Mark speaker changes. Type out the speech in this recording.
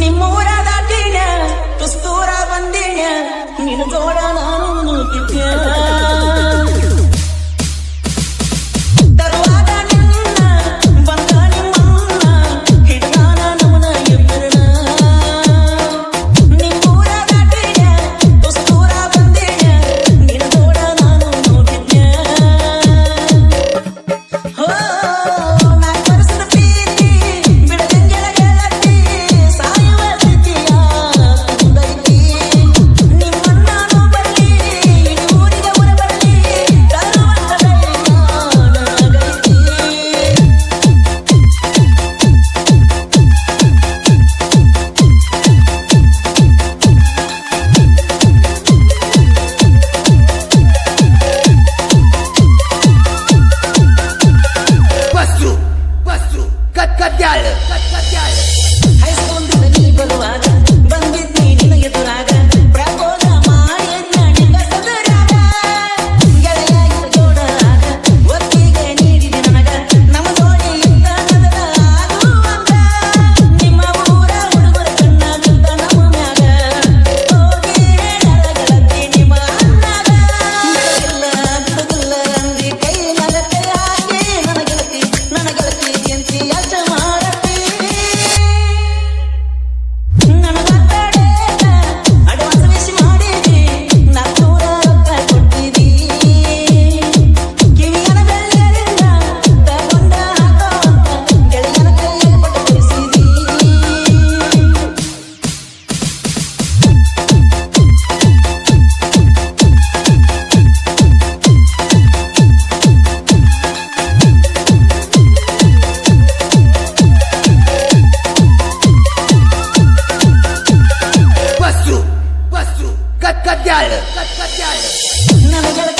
Speaker 1: ನಿಮ್ಮೂರ ದಾಟಿನ ತುಸ್ತೂರ ಬಂದಿನ ನಿನ್ನ ಜೋಡ ಕತ್ ಕತ್ಯಾಳ ಕತ್ ಕತ್ಯಾಳ ಹೈಸ್ಕೊಂಡ್ರಿ না